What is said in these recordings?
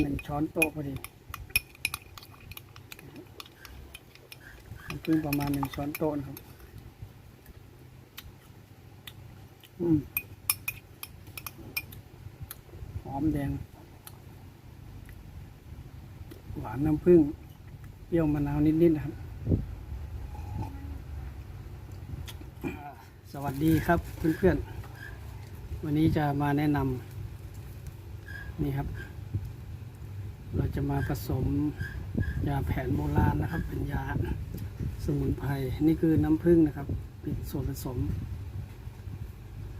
หนึ่งช้อนโต๊ะพอดีน้ำผึ้งประมาณหนึ่งช้อนโต๊ะนะครับ อืมหอมแดง หวานน้ำผึ้งเปรี้ยวมะนาวนิดๆนะครับ สวัสดีครับเพื่อนๆ วันนี้จะมาแนะนำนี่ครับ เราจะมาผสมยาแผนโบราณนะครับ เป็นยาสมุนไพรนี่คือน้ำผึ้งนะครับ เป็นส่วนผสม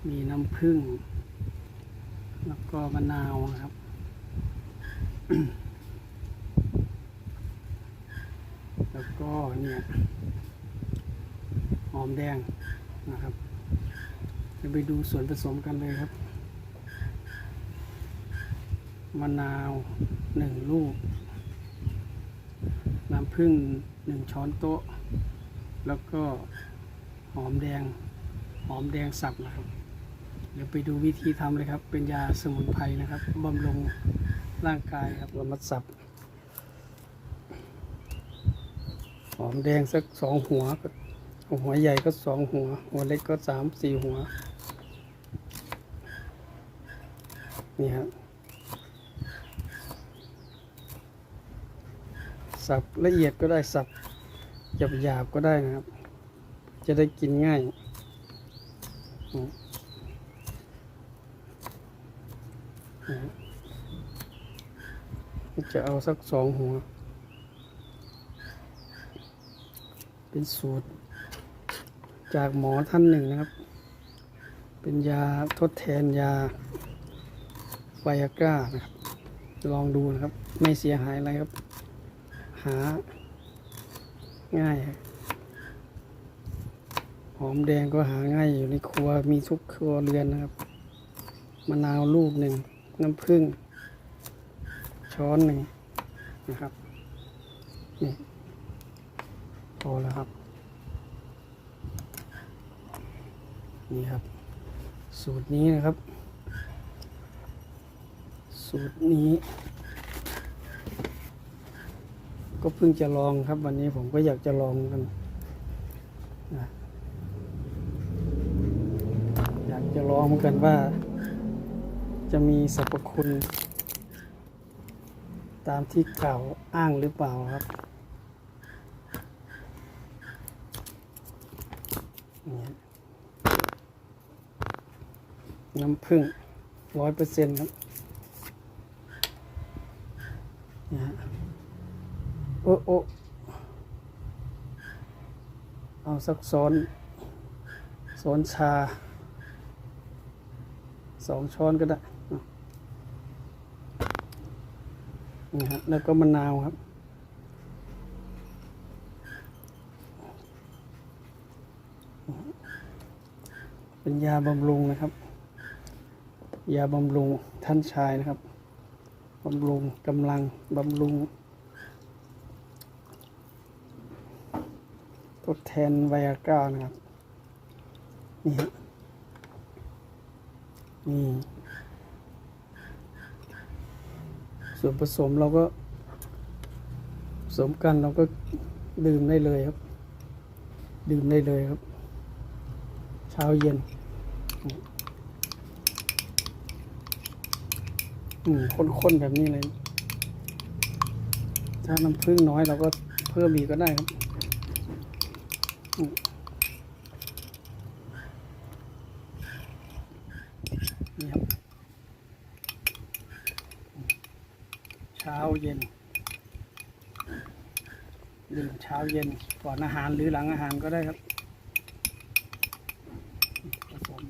มีน้ำผึ้งแล้วก็มะนาวนะครับแล้วก็เนี่ยหอมแดงนะครับ จะไปดูส่วนผสมกันเลยครับ มะนาวหนึ่งลูก น้ำผึ้งหนึ่งช้อนโต๊ะ แล้วก็หอมแดง หอมแดงสับนะครับ เดี๋ยวไปดูวิธีทำเลยครับ เป็นยาสมุนไพรนะครับบำรุงร่างกายครับเรามาสับ หอมแดงสักสองหัวก็หัวใหญ่ก็สองหัว หัวเล็กก็สามสี่หัว นี่ครับ สับละเอียดก็ได้สับหยาบหยาบก็ได้นะครับ จะได้กินง่าย จะเอาสักสองหัว เป็นสูตร จากหมอท่านหนึ่งนะครับ เป็นยาทดแทนยาไวอากร้านะครับ ลองดูนะครับ ไม่เสียหายอะไรครับ หา ง่ายหอมแดงก็หาง่ายอยู่ในครัวมีทุกครัวเรือนนะครับมะนาวลูกหนึ่งน้ำผึ้งช้อนหนึ่งนะครับนี่พอแล้วครับ นี่ครับ สูตรนี้นะครับ สูตรนี้ ก็เพิ่งจะลองครับ วันนี้ผมก็อยากจะลองกันนะอยากจะลองเหมือนกันว่า จะมีสรรพคุณ ตามที่กล่าวอ้างหรือเปล่าครับน้ำผึ้งร้อยเปอร์เซ็นต์ครับนี่ฮะ โอ้โอ้เอาสักซ้อนซ้อนชาสองช้อนก็ได้อะนี่ครับแล้วก็มะนาวครับ เป็นยาบำรุงนะครับ ยาบำรุงท่านชายนะครับบำรุงกำลังบำรุง ทดแท นไวอาก้านะครับ นี่ฮะนี่ส่วนผสมเราก็ผสมกันเราก็ดื่มได้เลยครับ ดื่มได้เลยครับ เช้าเย็นอืมข้นๆแบบนี้เลย ถ้าน้ำผึ้งน้อยเราก็เพิ่มอีกก็ได้ครับ นี่ครับ เช้าเย็นดื่มเช้าเย็นก่อนอาหารหรือหลังอาหารก็ได้ครับผสม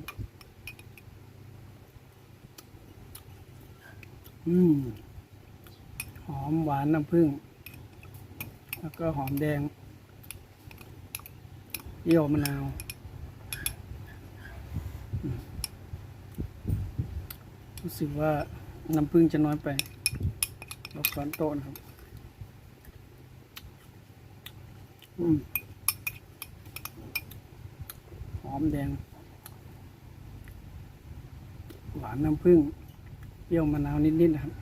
อืม หอมหวานน้ำผึ้งแล้วก็หอมแดง เยี่ยวมะนาวรู้สึกว่าน้ำผึ้งจะน้อยไปลดช้อนโตนะครับ อืมหอมแดง หวานน้ำผึ้งเปรี้ยวมะนาวนิดๆนะครับ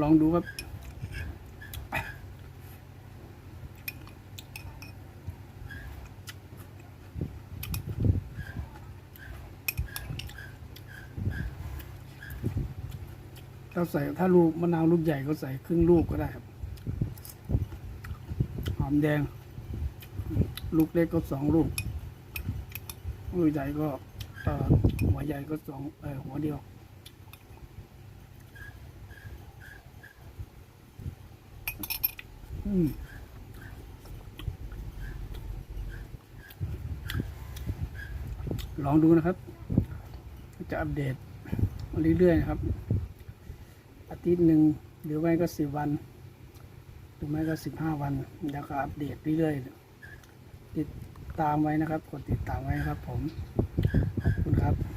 ลองดูครับ ถ้าใส่ถ้าลูกมะนาวลูกใหญ่ก็ใส่ครึ่งลูกก็ได้ครับ หอมแดง ลูกเล็กก็สองลูก ลูกใหญ่ก็หัวใหญ่ก็สองหัวเดียว อืม ลองดูนะครับ จะอัปเดตเรื่อยๆนะครับ อาทิตย์หนึ่งหรือไม่ก็สิบวัน หรือไม่ก็สิบห้าวัน แล้วก็อัปเดตเรื่อยๆติดตามไว้นะครับ กดติดตามไว้นะครับผม ขอบคุณครับ